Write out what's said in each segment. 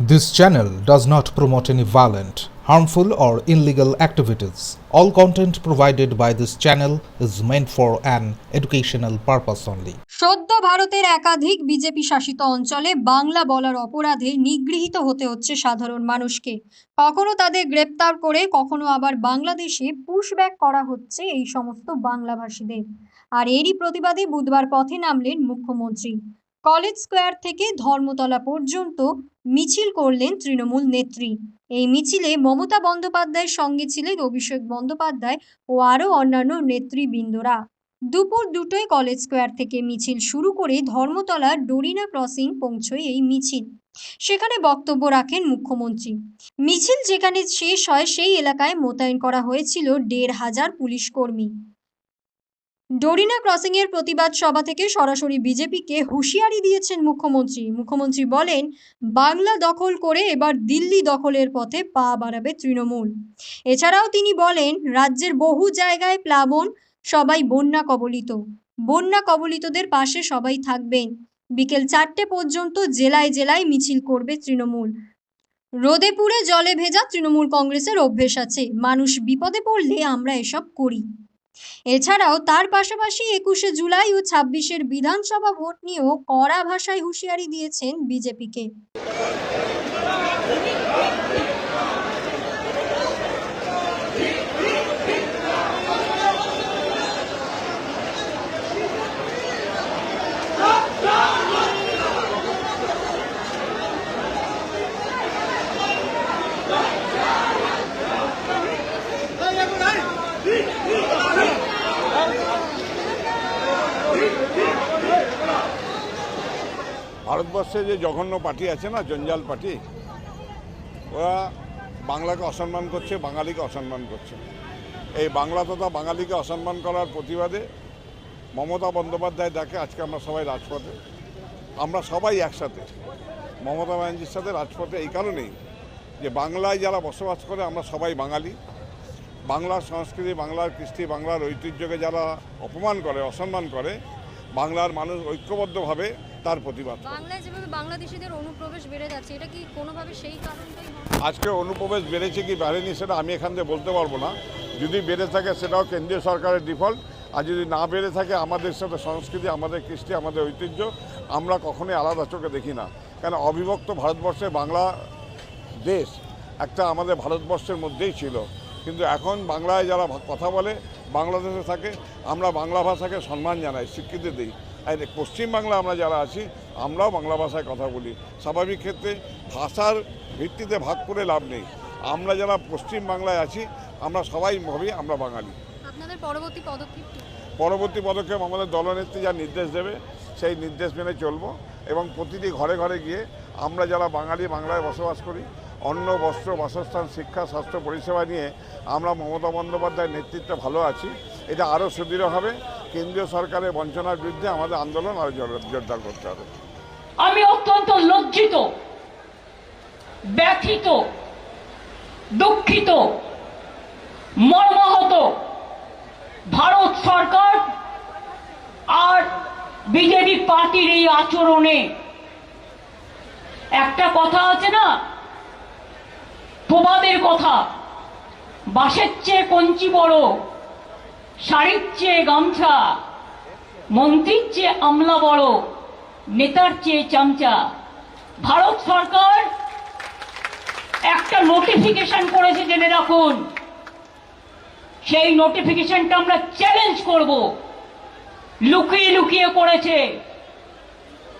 This channel does not promote any violent, harmful, or illegal activities. All content provided by this channel is meant for an educational purpose only. সদ্য ভারতের একাধিক BJP শাসিত অঞ্চলে বাংলা বলার অপরাধে নিগৃহীত হতে হচ্ছে সাধারণ মানুষকে কখনো তাদের গ্রেপ্তার করে কখনো আবার বাংলাদেশে পুশব্যাক করা হচ্ছে এই সমস্ত বাংলাভাষীদের আর এরই প্রতিবাদে বুধবার পথে নামলেন মুখ্যমন্ত্রী কলেজ স্কোয়ার থেকে ধর্মতলা পর্যন্ত মিছিল করলেন তৃণমূল নেত্রী। এই মিছিলে মমতা বন্দ্যোপাধ্যায়ের সঙ্গে ছিলেন অভিষেক বন্দ্যোপাধ্যায় ও আরও অন্যান্য নেতৃবৃন্দরা। দুপুর দুটোয় কলেজ স্কোয়ার থেকে মিছিল শুরু করে ধর্মতলা ডোরিনা ক্রসিং পৌঁছয় এই মিছিল। সেখানে বক্তব্য রাখেন মুখ্যমন্ত্রী। মিছিল যেখানে শেষ হয় সেই এলাকায় মোতায়েন করা হয়েছিল দেড় হাজার পুলিশ কর্মী ডোরিনা ক্রসিং এর প্রতিবাদ সভা থেকে সরাসরি বিজেপিকে হুঁশিয়ারি দিয়েছেন মুখ্যমন্ত্রী। মুখ্যমন্ত্রী বলেন, বাংলা দখল করে এবার দিল্লি দখলের পথে পা বাড়াবে তৃণমূল। এছাড়াও তিনি বলেন, রাজ্যের বহু জায়গায় প্লাবন, সবাই বন্যা কবলিত। বন্যা কবলিতদের পাশে সবাই থাকবেন। বিকেল চারটে পর্যন্ত জেলায় জেলায় মিছিল করবে তৃণমূল। রোদে পুড়ে জলে ভেজা তৃণমূল কংগ্রেসের অভ্যেস আছে। মানুষ বিপদে পড়লে আমরা এসব করি। এছাড়াও তার পাশাপাশি একুশে জুলাই ও ছাব্বিশের বিধানসভা ভোট নিয়েও কড়া ভাষায় হুঁশিয়ারি দিয়েছেন বিজেপিকে। ভারতবর্ষে যে জঘন্য পার্টি আছে না, জঞ্জাল পার্টি, ওরা বাংলাকে অসম্মান করছে, বাঙালিকে অসম্মান করছে। এই বাংলা তথা বাঙালিকে অসম্মান করার প্রতিবাদে মমতা বন্দ্যোপাধ্যায় ডাকে, আজকে আমরা সবাই রাজপথে। আমরা সবাই একসাথে। মমতা ব্যানার্জির সাথে রাজপথে এই কারণেই যে বাংলায় যারা বসবাস করে, আমরা সবাই বাঙালি। বাংলার সংস্কৃতি, বাংলার কৃষ্টি, বাংলার ঐতিহ্যকে যারা অপমান করে, অসম্মান করে বাংলার মানুষ ঐক্যবদ্ধভাবে তার প্রতিবাদ বাংলায় যেভাবে বাংলাদেশিদের অনুপ্রবেশ বেড়ে যাচ্ছে এটা কি কোনোভাবে সেই কারণটাই আজকে অনুপ্রবেশ বেড়েছে কি বাড়েনি সেটা আমি এখান থেকে বলতে পারব না। যদি বেড়ে থাকে সেটাও কেন্দ্রীয় সরকারের ডিফল্ট। আর যদি না বেড়ে থাকে আমাদের সাথে সংস্কৃতি আমাদের কৃষ্টি আমাদের ঐতিহ্য আমরা কখনোই আলাদা চোখে দেখি না। কেন অবিভক্ত ভারতবর্ষে বাংলা দেশ একটা আমাদের ভারতবর্ষের মধ্যেই ছিল। কিন্তু এখন বাংলায় যারা কথা বলে বাংলাদেশে থাকে আমরা বাংলা ভাষাকে সম্মান জানাই স্বীকৃতি দিই। আর পশ্চিম বাংলা আমরা যারা আছি আমরাও বাংলা ভাষায় কথা বলি। স্বাভাবিক ক্ষেত্রে ভাষার ভিত্তিতে ভাগ করে লাভ নেই। আমরা যারা পশ্চিম বাংলায় আছি আমরা সবাই ভাবি আমরা বাঙালি। আপনাদের পরবর্তী পদক্ষেপ পরবর্তী পদক্ষেপ আমাদের দলনেত্রী যা নির্দেশ দেবে সেই নির্দেশ মেনে চলব এবং প্রতিটি ঘরে ঘরে গিয়ে আমরা যারা বাঙালি বাংলায় বসবাস করি অন্ন, বস্ত্র, বাসস্থান, শিক্ষা, স্বাস্থ্য পরিষেবা নিয়ে আমরা মমতা বন্দ্যোপাধ্যায়ের নেতৃত্বে ভালো আছি। এটা আরও সুদৃঢ় হবে। কেন্দ্রীয় সরকারের বঞ্চনার বিরুদ্ধে আমাদের আন্দোলন জোর- জোরদার করতে হবে। আমি অত্যন্ত লজ্জিত, ব্যথিত, দুঃখিত, মর্মাহত ভারত সরকার আর বিজেপি পার্টির এই আচরণে। একটা কথা আছে না প্রবাদের কথা। বাঁশের চেয়ে কঞ্চি বড়, শাড়ির চেয়ে গামছা, মন্ত্রীর চেয়ে আমলা বড়, নেতার চেয়ে চামচা। ভারত সরকার একটা নোটিফিকেশন করেছে জেনে রাখুন। সেই নোটিফিকেশনটা আমরা চ্যালেঞ্জ করব। লুকিয়ে লুকিয়ে করেছে।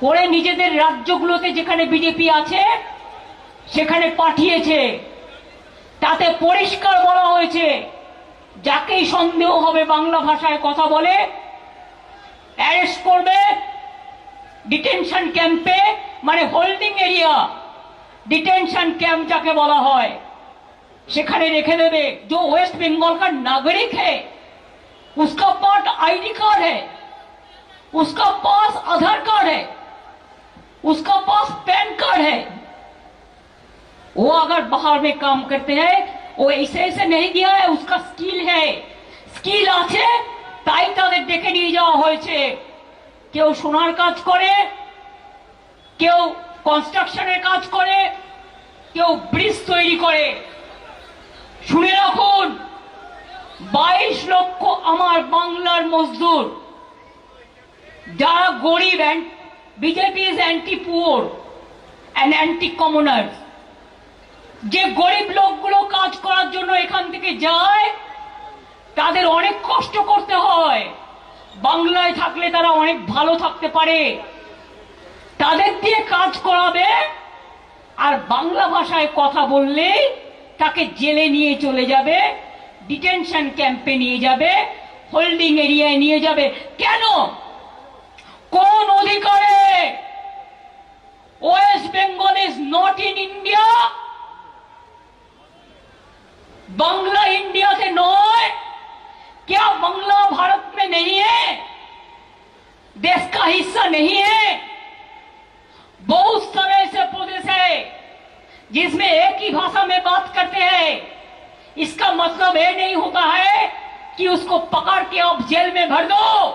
করে নিজেদের রাজ্যগুলোতে যেখানে বিজেপি আছে, সেখানে পাঠিয়েছে। তাতে পরিষ্কার বলা হয়েছে যাকেই সন্দেহ হবে বাংলা ভাষায় কথা বলে অ্যারেস্ট করবে ডিটেনশন ক্যাম্পে মানে হোল্ডিং এরিয়া डिटेंशन कैंप जाके बोला হয় সেখানে রেখে দেবে जो वेस्ट बंगाल का नागरिक है उसका पास आईडी कार्ड है उसका पास आधार कार्ड है उसका पास पैन कार्ड है वो अगर बाहर में काम करते हैं वो ऐसे ऐसे नहीं गया है उसका स्किल है স্কিল আছে তাই তাদের ডেকে নিয়ে যাওয়া হয়েছে কেউ সোনার কাজ করে কেউ কনস্ট্রাকশনের কাজ করে কেউ ব্রিজ তৈরি করে শুনে রাখুন বাইশ লক্ষ আমার বাংলার মজদুর যারা গরিব BJP is anti poor and anti commoners যে গরিব লোকগুলো কাজ করার জন্য এখান থেকে যায়, তাদের অনেক কষ্ট করতে হয়। বাংলায় থাকলে তারা অনেক ভালো থাকতে পারে। তাদের দিয়ে কাজ করাবে আর বাংলা ভাষায় কথা বললে তাকে জেলে নিয়ে চলে যাবে, ডিটেনশন ক্যাম্পে নিয়ে যাবে, হোল্ডিং এরিয়ায় নিয়ে যাবে। কেন? কোন অধিকারে? West Bengal is not in India. Bangla India से नॉय क्या बांग्ला भारत में नहीं है? देश का हिस्सा नहीं है। बहुत सारे ऐसे प्रदेश है, जिसमें एक ही भाषा में बात करते हैं। इसका मतलब यह नहीं होता है कि उसको पकड़ के आप जेल में भर दो।